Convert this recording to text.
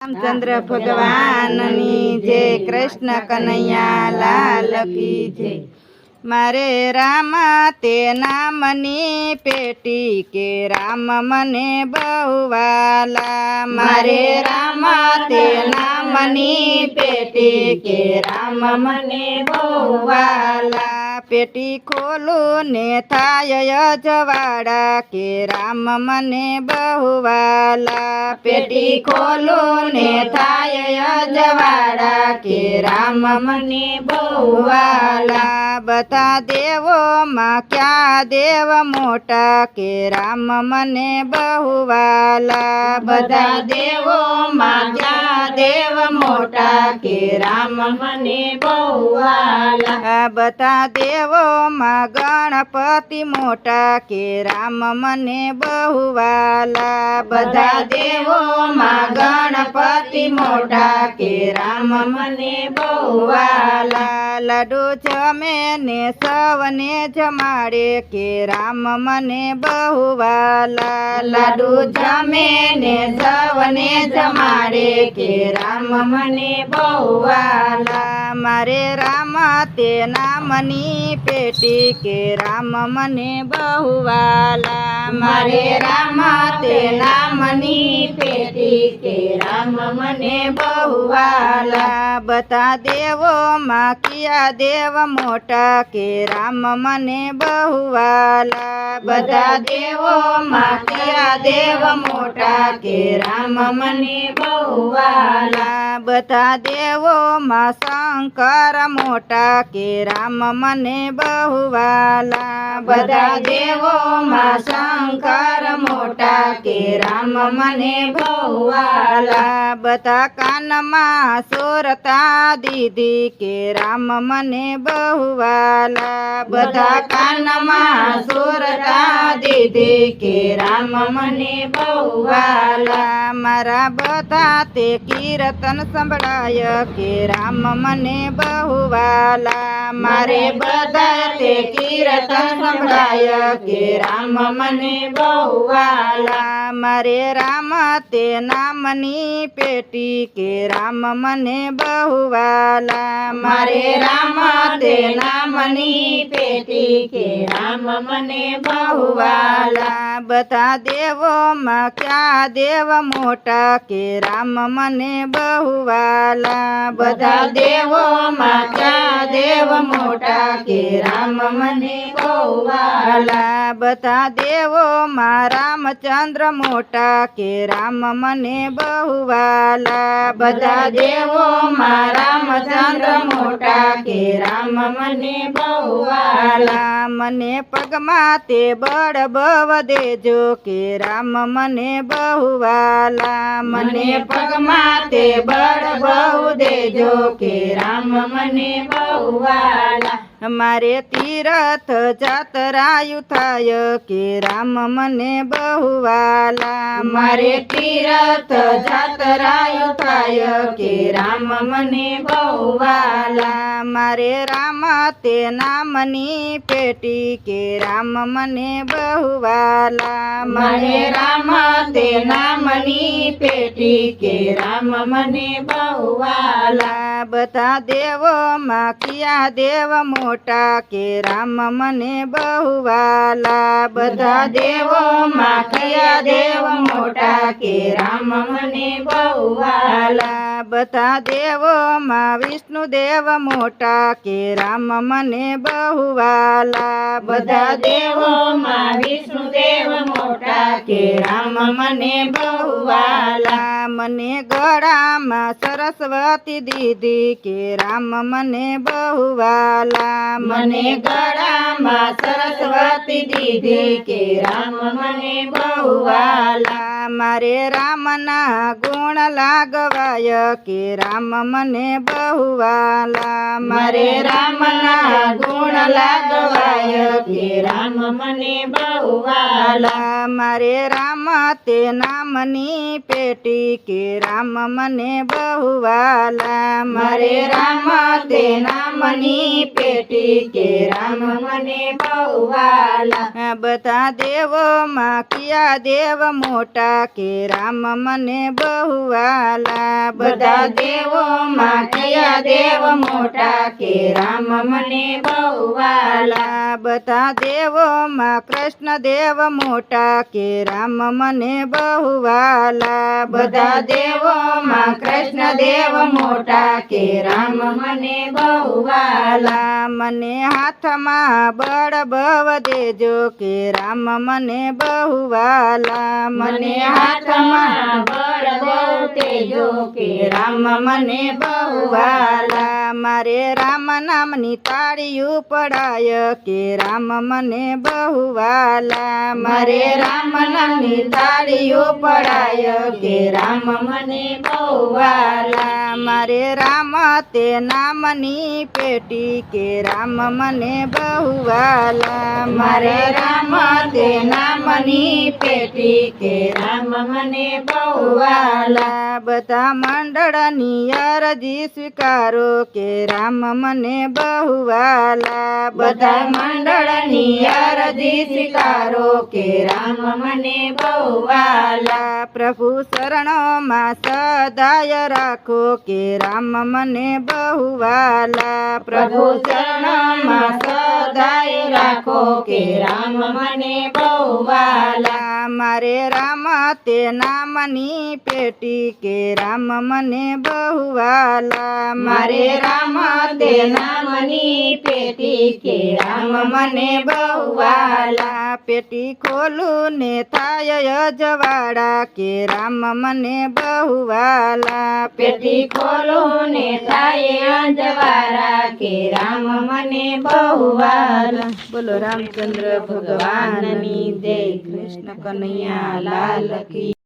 રામચંદ્ર ભગવાનની જે કૃષ્ણ કનૈયા લાલ કી જય. મારે રામ તે નામની પેટી કે રામ મને બહુ વાલા મારે રામ તે નામની પેટી કે રામ મને બહુ વાલા પેટી ખોલું ને થાય જવાડા કે રામ મને બહુ વાલા પેટી ખોલું ને થાય અજવાળા કે રામ મને બહુવાલા બતા દેવો માં ક્યાં દેવ મોટા કે રામ મને બહુવાલા બધા બધા દેવોમાં ક્યાં દેવ મોટા કે રામ મને બહુવાલા બતા દેવો માં ગણપતિ મોટા કે રામ મને બહુ વાલા બધા દેવોમાં ગણપતિ મોટા કે રામ મને બહુ વાલા લાડુ જમે ને સવને જમાડે કે રામ મને બહુવાલા. લાડુ જમે ને સવને જમાડે કે રામ મને બહુ વાલા મારે રામ તે નામની પેટી કે રામ મને બહુ વાલા મારે રામ તે નામની પેટી કે રામ મને બહુ વાલા બધા દેવોમાં કિયા દેવ મોટા કે રામ મને બહુ વાલા બધા દેવોમાં કિયા દેવ મોટા કે રામ મને બહુ વાલા બધા દેવોમાં શંકર, મોટા કે રામ, મને બહુ વાલા. બધા દેવોમાં શંકર, મોટા કે રામ, મને બહુ વાલા. બધા કાનમાં સુરતા દીદી કે રામ, મને બહુ વાલા. બધા કાનમાં સુરતા દીદી કે રામ, મને બહુ વાલા. મારા બધા તે કીર્તન સંભળાય કે રામ મને બહુ વાલા મારે બધા તે કીર્તન સંભળાય કે રામ મને બહુ વાલા મારે રામ તે નામની પેટી કે રામ મને બહુ વાલા મારે રામ તે નામની પેટી કે રામ મને બહુ વાલા બધા દેવોમાં ક્યાં દેવ મોટા કે રામ મને બહુ વાલા બધા દેવોમાં માતા દેવ મોટા કે રામ મને બહુવાલા બધા દેવો મા રામચંદ્ર મોટા કે રામ મને બહુવાલા બધા દેવો મા રામચંદ્ર મોટા કે મને બહુવાલા. મને પગમાં તે બળ બવ દેજો કે રામ મને બહુવાલા. મને પગમાં તે બળ બહુ દેજો કે રામ મને બહુ વાલા મારે તીરથ જાતરાયું થાય કે રામ મને બહુ વાલા મારે તીરથ જાતરાયું થાય કે રામ મને બહુ વાલા મારે રામ તે નામની પેટી કે રામ મને બહુ વાલા મારે રામ તે નામની પેટી કે રામ મને બહુ વાલા બધા દેવોમાં કિયા દેવ મોટા કે રામ મને બહુ વાલા બધા દેવોમાં કયા દેવ મોટા કે રામ મને બહુ વાલા બધા દેવોમાં વિષ્ણુ દેવ મોટા કે રામ મને બહુ વાલા બધા દેવોમાં વિષ્ણુ દેવ કે રામ મને બહુ વાલા મને ગળામાં સરસ્વતી દીદી કે રામ મને બહુ વાલા મને ગળામાં સરસ્વતી દીદી કે રામ મને બહુ વાલા મારે રામના ગુણ લાગવાય કે રામ મને બહુ વાલા મારે રામના ગુણ લાગવાય કે રામ મને બહુ વાલા મારે રામ તે નામની પેટી કે રામ મને બહુ બહુવાલા મારે રામ તે નામની પેટી કે રામ મને બહુવાલા બધા દેવો માં કિયા દેવ મોટા કે રામ મને બહુવાલા બધા દેવો માં કયા દેવ મોટા કે રામ મને બહુવાલા બધા દેવો માં કૃષ્ણ દેવ મોટા કે રામ મને બહુવાલા બધા દેવો માં કૃષ્ણ દેવ મોટા કે રામ મને બહુવાલા મને હાથમાં બળ બવ દેજો કે રામ મને બહુવાલા. મને હાથમાં બળ બહુ તેજો કે રામ મને બહુવાલા. મારે રામ નામની તાળીયું પડાય કે રામ મને બહુવાલા. મારે રામ નામની તાળીઓ પડાય કે રામ મને બહુવાલા. મારે રામ તે નામની પેટી કે રામ મને બહુવાલા. મારે રામ તે નામની પેટી કે રામ મને બહુવાલા. બધા મંડળની અરજી સ્વીકારો કે રામ મને બહુવાલા. બધા મંડળની અરજી સ્વીકારો કે રામ મને બહુવાલા. પ્રભુ શરણોમાં સદાય રાખો કે રામ મને બહુવાલા. પ્રભુ શરણોમાં સદાય રાખો કે રામ મને બહુવાલા મારે રામ તે નામની પેટી કે રામ મને બહુવાલા મારે રામ તે નામની પેટી કે રામ મને બહુવાલા પેટી ખોલું ને થાય જવાડા કે રામ મને બહુવાલા પેટી ખોલું ને થાય અંજવારા કે રામ મને બહુવાલા બોલો રામચંદ્ર ભગવાનની જય કૃષ્ણ કનૈયા લાલ કી